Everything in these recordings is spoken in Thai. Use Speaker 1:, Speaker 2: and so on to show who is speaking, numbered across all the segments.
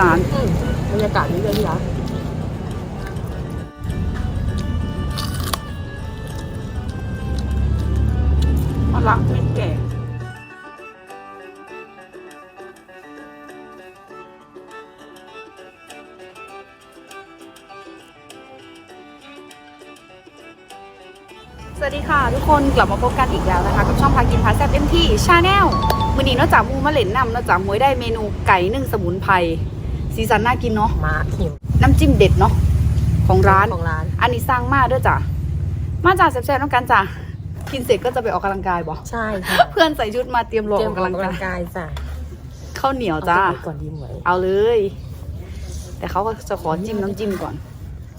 Speaker 1: ร้าน
Speaker 2: บรรยากาศนี้เลยที่ร้าน
Speaker 1: มะละไม่แก่สวัสดีค่ะ ทุกคนกลับมาพบกันอีกแล้วนะคะ กับช่องพากินพาแซ่บเอ็มที่ชาแนลวันนี้นอกจากมูมาเล่นนำนอกจากมวยได้เมนูไก่นึ่งสมุนไพร สีสันน่ากินเนาะ
Speaker 2: มาหิว
Speaker 1: น้ำจิ้มเด็ดเนาะของร้าน
Speaker 2: ของร้าน
Speaker 1: อันนี้สร้างมาด้วยจ้ะ มาจากแซ่บๆน้ำกันจ้ะกินเสร็จก็จะไปออกกำลังกายบ่
Speaker 2: ใช่ค่ะ
Speaker 1: เพื่อนใส่ชุดมาเตรียมรอ
Speaker 2: เตรี
Speaker 1: อย
Speaker 2: ม
Speaker 1: อก
Speaker 2: ออก
Speaker 1: กำลัง
Speaker 2: กำลั
Speaker 1: กางย
Speaker 2: กายจ้ะ
Speaker 1: ข้าวเหนียวจ้า
Speaker 2: เอก่อนดีหมวย
Speaker 1: เอาเลย แต่เขาก็จะขอจิ้มน้ำจิ้มก่อน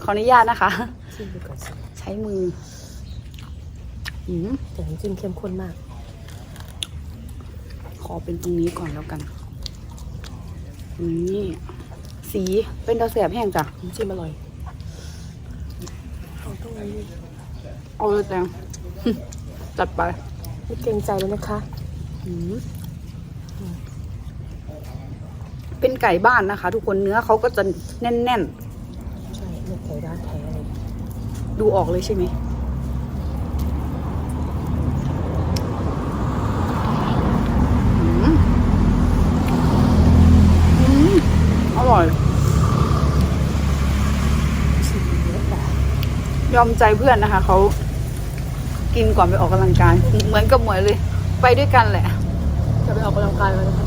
Speaker 1: ขออนุญาตนะคะ
Speaker 2: ชิมดูก่อนสิ
Speaker 1: ใช้มืออืม
Speaker 2: แต่น้ำจิ้มเข้มข้นมาก
Speaker 1: ขอเป็นตรงนี้ก่อนแล้วกันนี่ สีเป็นดาวแสบแห้งจ้ะ
Speaker 2: น้ำจิ้มอร่อยเอาต้องนี้
Speaker 1: เอาเลยแตงจัดไป
Speaker 2: ไม่เกรงใจเลยนะคะ
Speaker 1: อืมเป็นไก่บ้านนะคะ ทุกคนเนื้อเขาก็จะแน่น
Speaker 2: ใช่เนี่ยไก่ร้านแท้เลย
Speaker 1: ๆดูออกเลยใช่ไหมอืมอืมอร่อย
Speaker 2: ชิมเยอะแบบ
Speaker 1: ยอมใจเพื่อนนะคะเขากินก่อนไปออกกำลังกาย เหมือนกับหมวยเลย ไปด้วยกันแหละ
Speaker 2: จะไปออกกำลังกายมานะคะ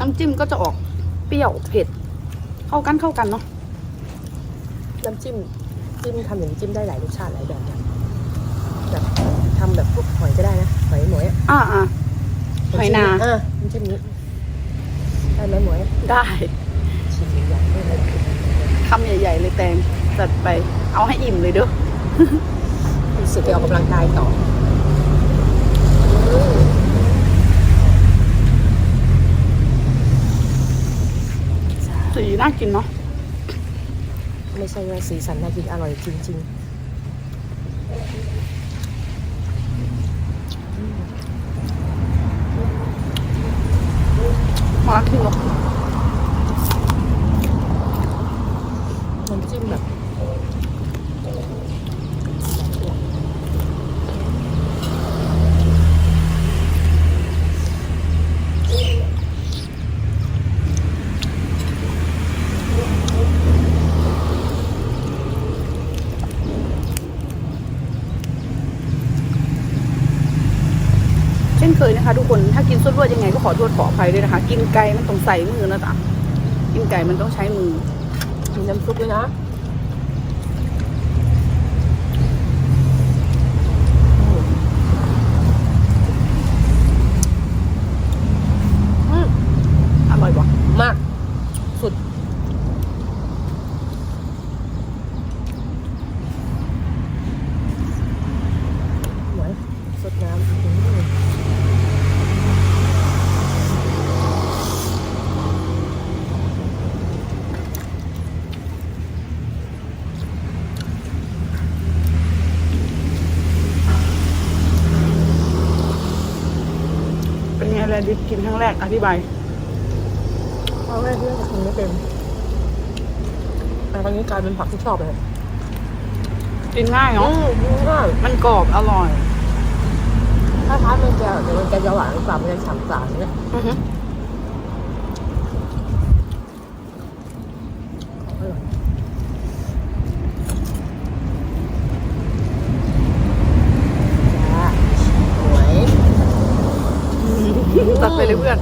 Speaker 2: น้ำ
Speaker 1: จิ้มก็จะออกเปรี้ยวเผ็ด เข้ากันเข้ากันเนาะ
Speaker 2: น้ำจิ้ม จิ้มทำอย่างนี้จิ้มได้หลายรสชาติหลายแบบนะแบบทำแบบพวกหอยก็ได้นะหอยหมวยอะ
Speaker 1: อ่าอ่าหอยนา
Speaker 2: อะน้ำจิ้มนี้ได้ไหมหมวย
Speaker 1: ได้
Speaker 2: ชิมอย่างนี้เลย
Speaker 1: คำใหญ่ๆเลยแตงจัดไป เอาให้อิ่มเลยเด้อ
Speaker 2: รู้สึกไปออกกำลังกายต่ออืม
Speaker 1: สีน่ากินเนาะ
Speaker 2: ไม่ใช่ว่าสีสันน่ากินอร่อยจริง
Speaker 1: มากินเนาะ
Speaker 2: ๆน้ำจิ้มแบบ
Speaker 1: เช่นเคยนะคะ ทุกคน ถ้ากินส้นรวดยังไงก็ขอโทษขออภัยด้วยนะคะ กินไก่มันต้องใส่มือนะจ๊ะกินไก่มันต้องใช้มือ
Speaker 2: มีน้ำซุปด้วยนะอืม
Speaker 1: อร่อยปะ
Speaker 2: มาก สุด หวยสดน้ำอืม
Speaker 1: เป็นไงแลดิฟกินครั้งแรก อธิบาย
Speaker 2: เพราะแรกที่เรากินไม่เป็นแต่ตอนนี้กลายเป็นผักที่ชอบเลย
Speaker 1: กินง่าย
Speaker 2: อื
Speaker 1: เนาะ
Speaker 2: มดีมาก
Speaker 1: มันกรอบอร่อย
Speaker 2: ถ้าทานมันจะเดี๋ยวมันจะหวานกว่ามันจะฉ่ำกว่าเนี่ย
Speaker 1: อือฮึ
Speaker 2: อร่อยจ้าสวย
Speaker 1: ตัดไป เลยเพื่อน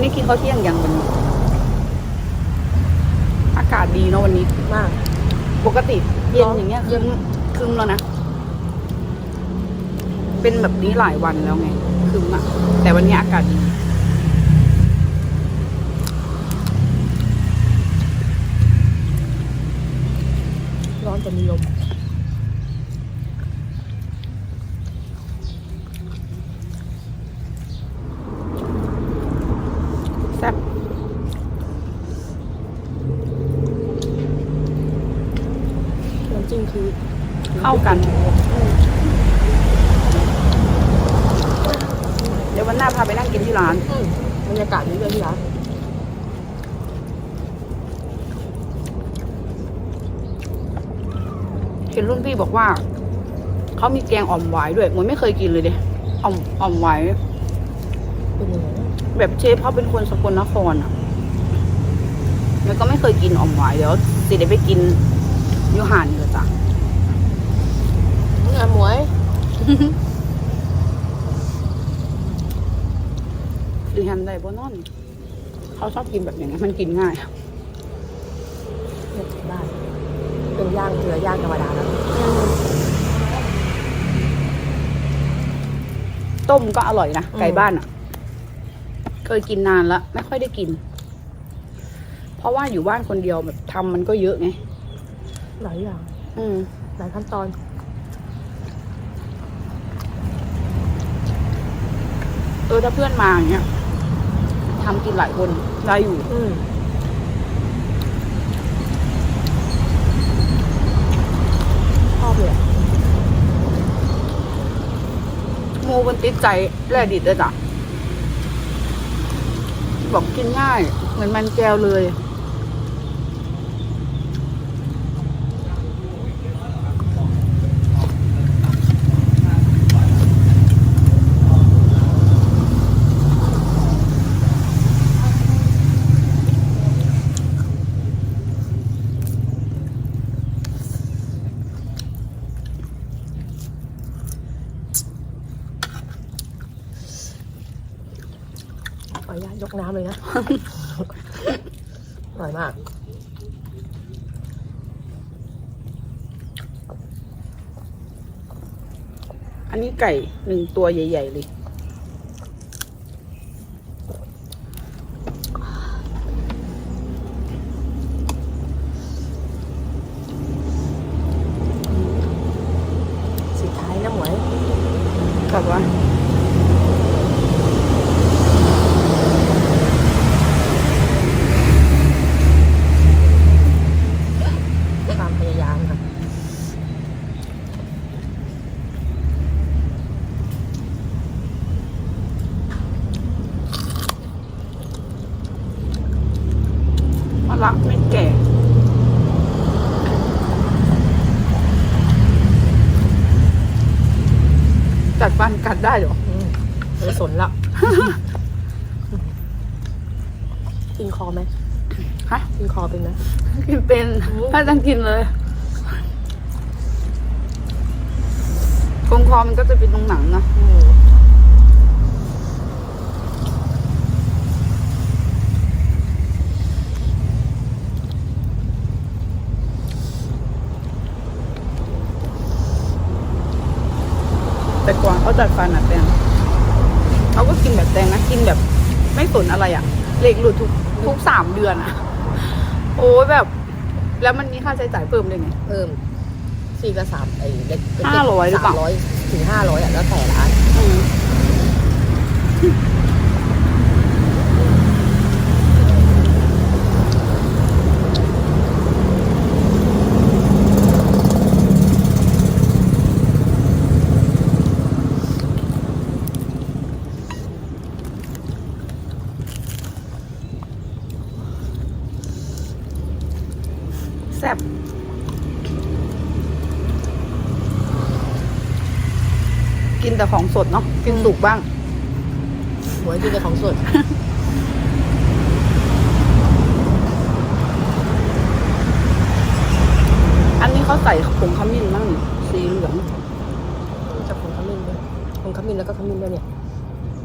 Speaker 1: นนี้กินข้าวเที่ยงยังวันนี้อากาศดีเนาะวันนี้
Speaker 2: มาก
Speaker 1: ปกติเย็น
Speaker 2: เนอะ
Speaker 1: อย่างเงี้ย
Speaker 2: เย็
Speaker 1: คื
Speaker 2: น
Speaker 1: มคืมแล้วนะ เป็นแบบนี้หลายวันแล้วไงคืมอะแต่วันนี้อากาศดี
Speaker 2: ร้อนจะมีลม
Speaker 1: แซ่บ
Speaker 2: น้ำจิ้มคือ
Speaker 1: เข้ากัน เดี๋ย ววันหน้าพาไปนั่งกินที่ร้าน
Speaker 2: อืมบรรยากาศดีเลยที่ร้าน
Speaker 1: เห็นรุ่นพี่บอกว่า เขามีแกงอ่อมหวายด้วยหมวยไม่เคยกินเลยเด้อ่อมอ่อมหวาย
Speaker 2: เป็นยังไงนะ
Speaker 1: แบบเชฟเขาเป็นคนสกลนครอะแล้วก็ไม่เคยกินอ่อมหวายเดี๋ยวสิเดี๋ยวไปกินอยูหานเลยจ้ะ
Speaker 2: นี่ไงหมวย
Speaker 1: ดิฮันได้บนนอนเขาชอบกินแบบอย่างนี้นมันกินง่าย
Speaker 2: เนี่ยบ้านเป็นย่างเนื้อย่างธรรมดาแล้ว
Speaker 1: ต้มก็อร่อยนะไก่บ้านอะ เคยกินนานแล้วไม่ค่อยได้กิน เพราะว่าอยู่บ้านคนเดียวแบบทำมันก็เยอะไง
Speaker 2: หลายอย่าง
Speaker 1: อืม
Speaker 2: หลายขั้นตอน
Speaker 1: เออถ้าเพื่อนมาอย่างเงี้ย ทำกินหลายคนได้อยู่
Speaker 2: อืมชอบเลยอะ
Speaker 1: โมมันติดใจแร่ดิดเลยจ้ะบอกกินง่าย เหมือนมันแก้วเลย
Speaker 2: กน้ำเลยนะ อร่อยมาก
Speaker 1: อันนี้ไก่หนึ่งตัวใหญ่ ๆ เลย
Speaker 2: สุดท้ายนะหมวย
Speaker 1: แบบว่า
Speaker 2: ความพยายามค่ะ
Speaker 1: มะละไม่แก่ จัดฟันกัด ได้เหรอ
Speaker 2: อืมไม่สนละ กินคอไหม
Speaker 1: ฮะ
Speaker 2: กินคอเป็นไหม
Speaker 1: กินเป็น
Speaker 2: อืม
Speaker 1: ถ้าจังกินเลยตรงคอมันก็จะเป็นตรงหนังนะ
Speaker 2: อืม
Speaker 1: แต่ก่อนเขาจัดฟันอะแตงเขาก็กินแบบแตงนะกินแบบ ไม่สนอะไรอะเหล็กหลุดทุกทุกสามเดือนอะโอ้ยแบบ แล้วมันมีค่าใช้จ่ายเพิ่มด้วยไง
Speaker 2: เพิ่มสี่กับสามไอ้เล็ก
Speaker 1: ห้าร้อยหรือเปล่า
Speaker 2: สามร้อยถึงห้าร้อยอะแล้วแต่ร้าน
Speaker 1: อืม ของสดเนาะกินสุกบ้าง
Speaker 2: หมวยกินแต่ของสด
Speaker 1: อันนี้เขาใส่ผงขมิ้นมั่งสีเหลือง
Speaker 2: จะผงขมิ้นด้วยผงขมิ้นแล้วก็ขมิ้นด้วยเนี่ย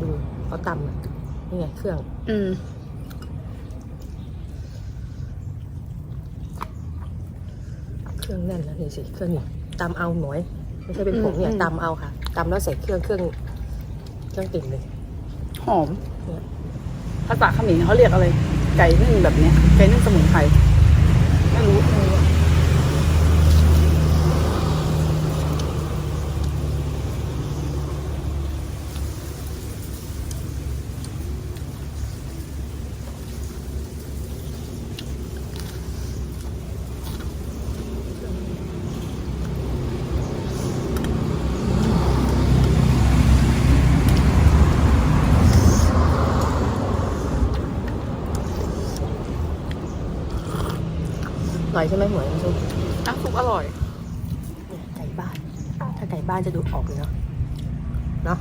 Speaker 2: ดูเขาตำอะนี่ไงเครื่อง
Speaker 1: อืม
Speaker 2: เครื่องแน่นนะนี่สิเครื่องนี่ตำเอาหน่อย ไม่ใช่เป็นผงเนี่ย
Speaker 1: อืม
Speaker 2: ตำเอาค่ะตำแล้วใส่เครื่องเครื่องเครื่องติ่มเลย
Speaker 1: หอมภาษาเขมรเขาเรียกอะไร ไก่นึ่งแบบเนี้ยไก่นึ่งสมุนไพรไม่รู้
Speaker 2: ใช่ไหมหมวยน้ำซุป
Speaker 1: น้ำซุปอร่อย
Speaker 2: เนี่ยไก่บ้าน ถ้าไก่บ้านจะดูออกเลยเนาะเนาะ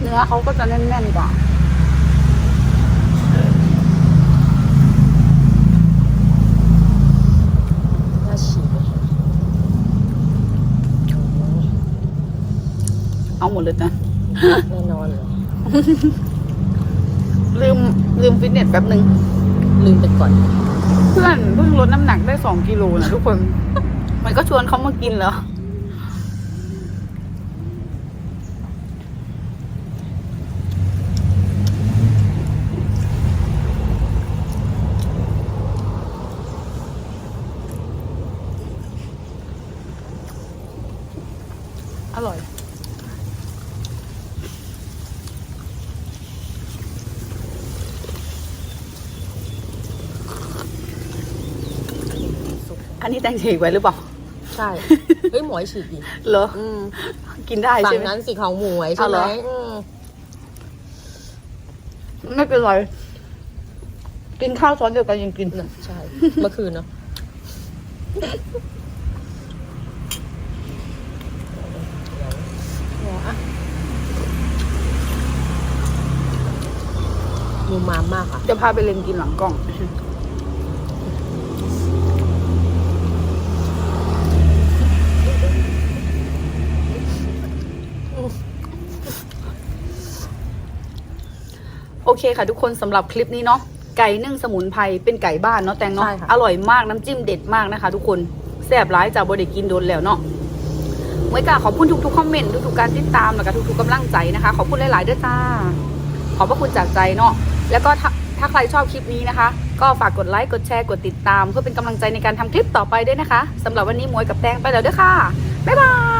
Speaker 1: เนื้อเขาก็จะแน่นๆกว่า
Speaker 2: น่าฉีกเลย
Speaker 1: เอาหมดเลยนะ
Speaker 2: แน่นอนเลย
Speaker 1: ลืมลืมฟิตเนสแป๊บหนึ่ง
Speaker 2: ลืมไปก่อน
Speaker 1: เพื่อนเพิ่งลดน้ำหนักได้สองกิโลนะทุกคน มันก็ชวนเขามากินเหรออ นนี้แตงฉีกไว้หรือเปล่า
Speaker 2: ใช่ เฮ้ยหมวยฉีกอีก
Speaker 1: เหรอ
Speaker 2: อืม
Speaker 1: กินได้
Speaker 2: ฝั่
Speaker 1: ใช่
Speaker 2: ง
Speaker 1: ไหม
Speaker 2: นั้นสิของหมวยใช่
Speaker 1: เอา
Speaker 2: ไห
Speaker 1: เหร
Speaker 2: ม
Speaker 1: อ
Speaker 2: อืม
Speaker 1: ไม่เป็นไร กินข้าวซ้อนเดียวกันยังกิน
Speaker 2: น่ะใช่ เมื่อคืนเนาะเดี๋ยวอะมูมามมากอะ
Speaker 1: จะพาไปเล่นกินหลังกล้อง โอเคค่ะทุกคนสำหรับคลิปนี้เนาะไก่นึ่งสมุนไพรเป็นไก่บ้านเนาะแตงเนาะ
Speaker 2: ใช่ค่ะ
Speaker 1: อร่อยมากน้ำจิ้มเด็ดมากนะคะ ทุกคนแซ่บร้ายจากบไดกินโดนแล้วเนาะไว้กาขอบคุณทุกๆคอมเมนต์ทุกๆการติดตามแล้วก็ทุกๆกำลังใจนะคะ ขอบคุณหลายๆด้วยจ้า ขอบพระคุณจากใจเนาะแล้วก็ถ้าถ้าใครชอบคลิปนี้นะคะ ก็ฝากกดไลค์กดแชร์กดติดตาม เพื่อเป็นกำลังใจในการทำคลิปต่อไปด้วยนะคะสำหรับวันนี้หมวยกับแตงไปแล้วเด้วยค่ะบ๊ายบาย